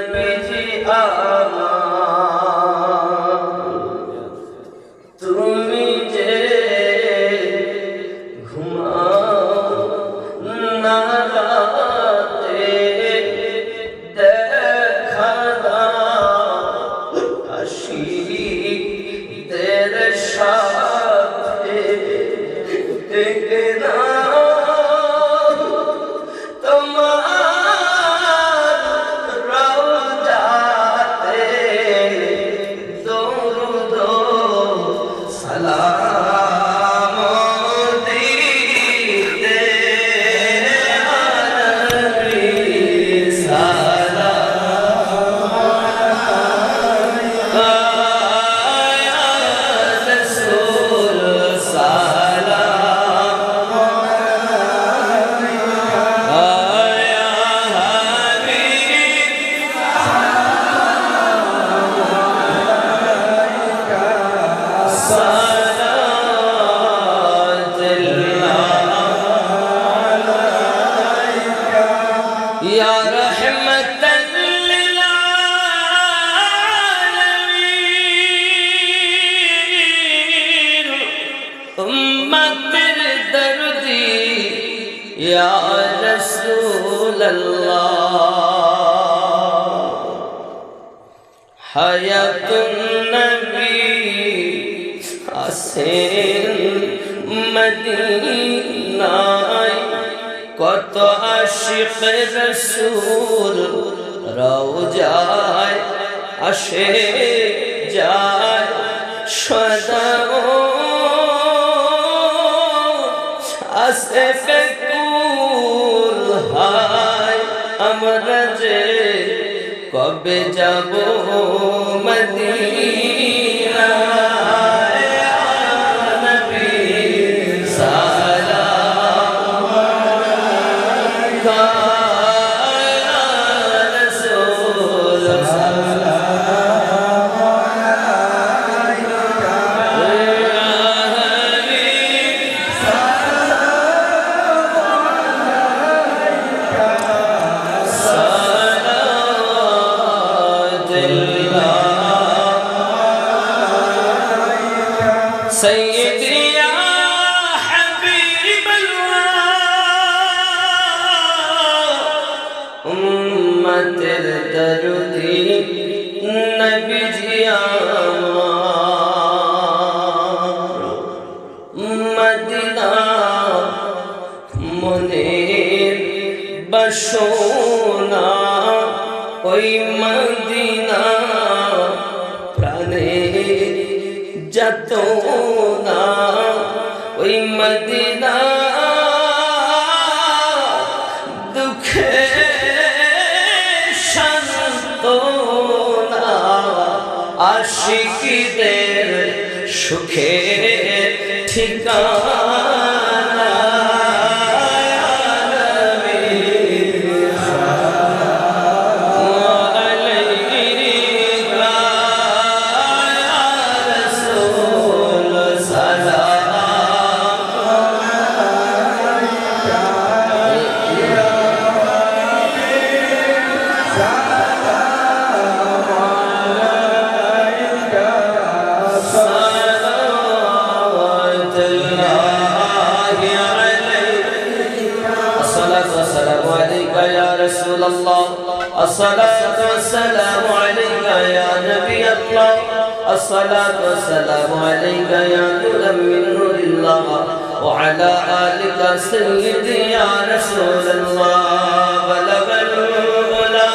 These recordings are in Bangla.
নবীজি আমার। তুমি যে ঘুমাও না রাতে দেখা হাসি তের সাথে না يا رسول الله حياة النبي আসেন মদিনায় কত আশিক রসুল রওজায় আসে ওই মদিনা প্রাণে যত না ওই মদিনা দুঃখে শান্ত না আশিকিদের সুখে ঠিকানা يا رسول الله. الصلاة والسلام عليك يا نبي الله. الصلاة والسلام عليك يا نور من الله. وعلى آلك سيدي يا رسول الله. بلغ الأولى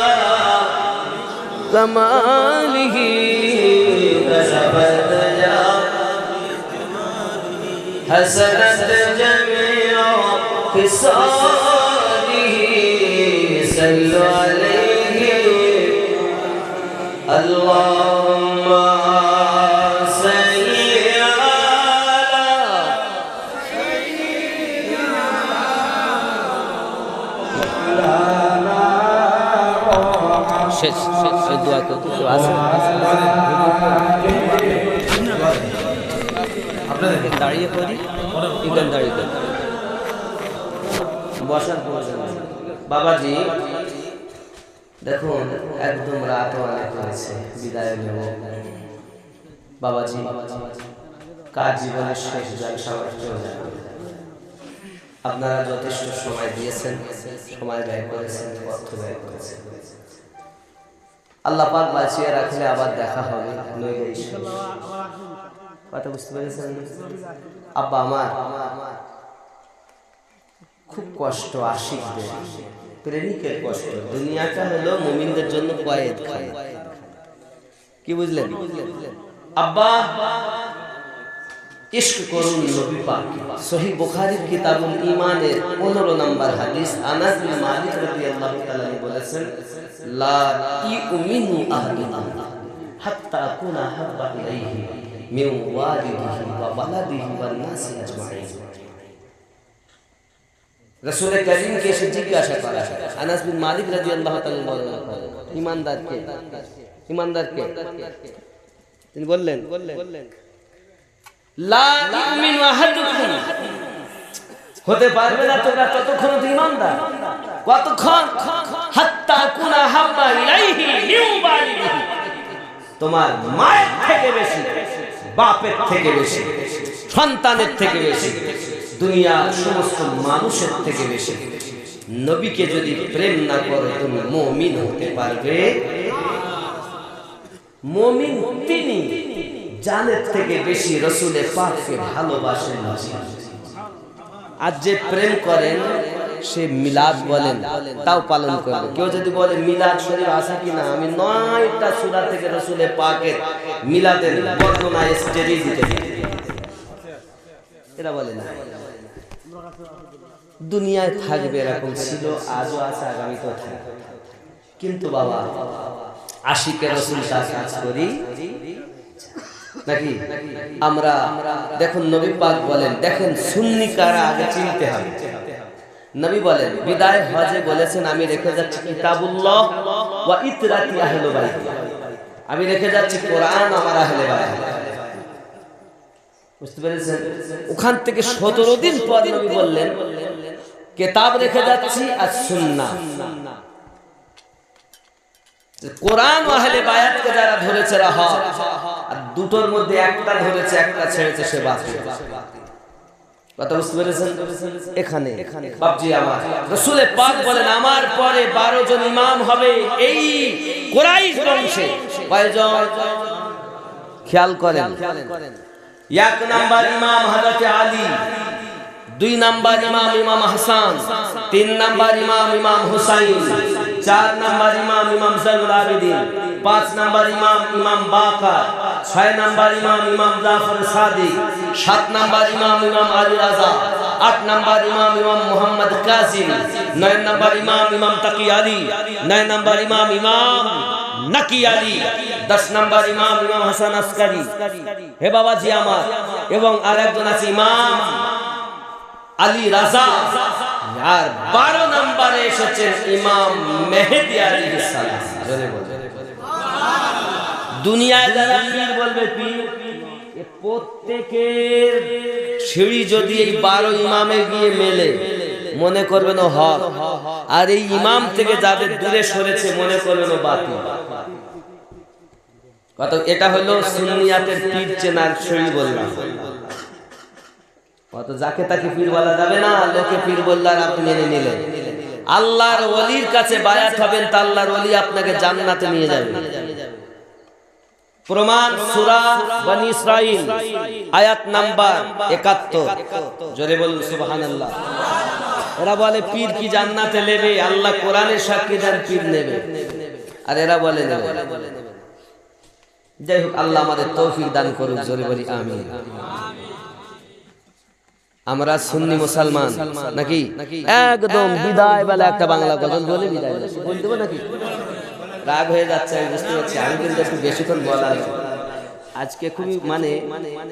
كماله كسب الدجى حسنت جميع خصاله শেষ শেষ দোয়া করতে দাঁড়িয়ে করি দাঁড়িয়ে করি বসার বাবাজি দেখুন, একদম রাত অনেক হয়েছে বিদায় নেব। বাবাজি, কার জীবনের শেষ জলসা চলে আপনারা যথেষ্ট সময় দিয়েছেন, সময় ব্যয় করেছেন, অর্থ ব্যয় করেছেন। আল্লাহ পাক বাঁচিয়ে রাখলে আবার দেখা হবে। কথা বুঝতে পেরেছেন? আব্বা, আমার খুব কষ্ট আশিকদের প্রেমিকের কষ্ট দুনিয়াটা হলো মুমিনদের জন্য কয়েদ খায় কি বুঝলেন আব্বা ইশক করুন নবী পাক সহি বুখারীর কিতাবুল ঈমানের 15 নম্বর হাদিস আনাস বিন মালিক রাদিয়াল্লাহু তাআলা আনহু বলেছেন লা ইউমিনু আহাদুকুম হাত্তা কুনা হাব্বা ইলাইহি মিন ওয়ালিদিহি ওয়া ওয়ালাদিহি ওয়ান নাসি আজমাইন রাসূল করিমকে এসে জিজ্ঞাসা করা। আনাস বিন মালিক রাদিয়াল্লাহু তাআলা বলেন ইমানদার কে ইমানদার কে তিনি বললেন বললেন হতে পারবে না তোমরা ততক্ষণ ইমানদার। কতক্ষণ? তোমার মায়ের থেকে বেশি, বাপের থেকে বেশি, সন্তানের থেকে বেশি। দুনিয়ার সমস্ত মানুষের থেকে বেশি। নবীকে যদি প্রেম না করো, তুমি মমিন হতে পারবে। মমিন তিনি জানের থেকে বেশি রসুলে পাককে ভালোবাসেন আর যে প্রেম করেন, সে মিলাদ বলেন, তাও পালন করবে। কেউ যদি বলে, মিলাদ শরীফ আছে কিনা? আমি নয়টা সুরা থেকে রসুলে পাকের মিলাদের বর্ণনা স্টেরি দিতে এরা বলে না। দুনিয়ায় থাকবে এরকম ছিল, আজও আছে, আগামীতেও থাকবে। কিন্তু বাবা, আশিকের রসুল কাজ করি, নাকি? আমরা, দেখুন, নবী পাক বলেন, দেখেন, সুন্নি কারা আগে চিনতে হবে। নবী বলেন, বিদায় হজে বলেছেন, আমি রেখে যাচ্ছি কিতাবুল্লাহ ওয়া ইতরাতি আহলে বাইত আমি রেখে যাচ্ছি কোরআন আমার আহলে বাইত বুঝতে পেরেছেন? ওখান থেকে সতেরো দিন পর নবী বললেন কেতাব রেখে যাচ্ছি আর সুন্নাহ। কোরআন আহলে বায়াতকে যারা ধরেছে রাহ। আর দুটোর মধ্যে একটা ধরেছে একটা ছেড়েছে সে বাতিল কথা বুঝতে পেরেছেন? এখানে বাপজি আমার। রসুলে পাক বলেন আমার পরে বারো জন ইমাম হবে এই কোরাইশ বংশে। কয়জন? খেয়াল করেন। এক নাম্বার ইমাম হযরত আলী দুই নাম্বার ইমাম ইমাম হাসান তিন নাম্বার ইমাম ইমাম হুসাইন চার নাম্বার ইমাম ইমাম জৈনুল আবেদিন পাঁচ নাম্বার ইমাম ইমাম বাকার ছয় নাম্বার ইমাম ইমাম জাফর সাদিক সাত নাম্বার ইমাম ইমাম আলী রাজা আট নাম্বার ইমাম ইমাম মোহাম্মদ কাসিম নয় নাম্বার ইমাম ইমাম তাকি আলী নয় নাম্বার ইমাম ইমাম নাকি আলী দশ নাম্বার ইমাম ইমাম হাসান আসকারি। হে বাবাজি আমার। এবং আর একজন আছে ইমাম আলী রাজা। আর বারো নম্বরে এসেছেন ইমাম মেহেদি আলী সালাম। দুনিয়ায় যারা পীর বলবে পীর প্রত্যেকের সিঁড়ি যদি এই বারো ইমামে গিয়ে মেলে, মনে করবেন হক। আর এই ইমাম থেকে যাদের দূরে সরেছে, মনে করবেন বাতিল। কত, এটা হলো সুন্নিয়াতের পীর চেনার বললাম অত যাকে তাকে পীর বলা যাবে না, লোকে পীর বললে আর আপনি মেনে নিলেন। আল্লাহর ওলির কাছে বায়াত হবেন, তা আল্লাহর ওলি আপনাকে জান্নাতে নিয়ে যাবে। প্রমাণ, সূরা বনি ইসরাইল আয়াত নাম্বার 71 জোরে বলুন, সুবহানাল্লাহ। বলে, পীর কি জান্নাতে নেবে? আল্লাহ কোরআনের সাক্ষী দেন, পীর নেবে। আর এরা বলে, নেবে যাই হোক, আল্লাহ আমাদের তৌফিক দান করুক, জোরে বলি আমিন। আমরা সুন্নি মুসলমান নাকি? একদম বিদায় বেলা একটা বাংলা গজল বলে বিদায়। বলে দেবো নাকি? রাগ হয়ে যাচ্ছে, আমি বুঝতে পারছি। আমি কিন্তু একটু বেশিক্ষণ বলার আজকে খুবই মানে